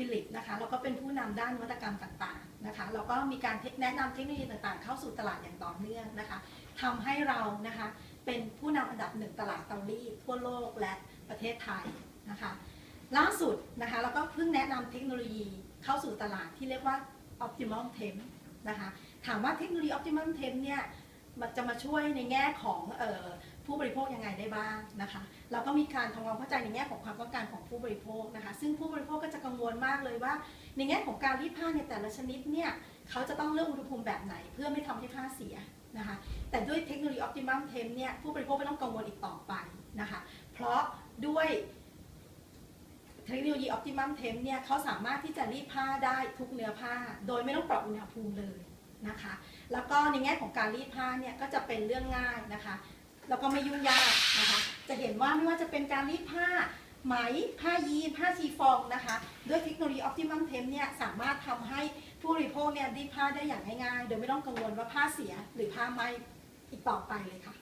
ฟิลิปนะคะแล้วก็เป็นผู้นำด้านนวัตกรรมต่างๆนะคะแล้วก็มีการแนะนำเทคโนโลยีต่างๆ เข้าสู่ตลาดอย่างต่อเนื่องนะคะทำให้เรานะคะเป็นผู้นำอันดับหนึ่งตลาดเตารีดทั่วโลกและประเทศไทยนะคะล่าสุดนะคะแล้วก็เพิ่งแนะนำเทคโนโลยีเข้าสู่ตลาดที่เรียกว่า Optimum Temp นะคะถามว่าเทคโนโลยี Optimum Temp เนี่ย มันจะมาช่วยในแง่ของออผู้บริโภคยังไงได้บ้างนะคะเราก็มีการทำความเข้าใจในแง่ของความต้องการของผู้บริโภคนะคะซึ่งผู้บริโภคก็จะกังวลมากเลยว่า ในแง่ของการรีดผ้าในแต่ละชนิดเนี่ยเขาจะต้องเลือกอุณหภูมิแบบไหนเพื่อไม่ทำให้ผ้าเสียนะคะแต่ด้วยเทคโนโลยี Optimum Temp เนี่ยผู้บริโภคไม่ต้องกังวลอีกต่อไปนะคะเพราะด้วยเทคโนโลยี Optimum Temp เนี่ยเขาสามารถที่จะรีดผ้าได้ทุกเนื้อผ้า โดยไม่ต้องปรับอุณหภูมิเลยนะคะ แล้วก็ในแง่ของการรีดผ้าเนี่ยก็จะเป็นเรื่องง่ายนะคะ แล้วก็ไม่ยุ่งยากนะคะ จะเห็นว่าไม่ว่าจะเป็นการรีดผ้าไหมผ้ายีนผ้าซีฟองนะคะ ด้วยเทคโนโลยีออ t ติมัมเทมเนี่ยสามารถทำให้ผู้บริโภคเนี่ยรีดผ้าได้อย่างง่ายๆ โดยไม่ต้องกังวลว่าผ้าเสียหรือผ้าไหมอีกต่อไปเลยค่ะ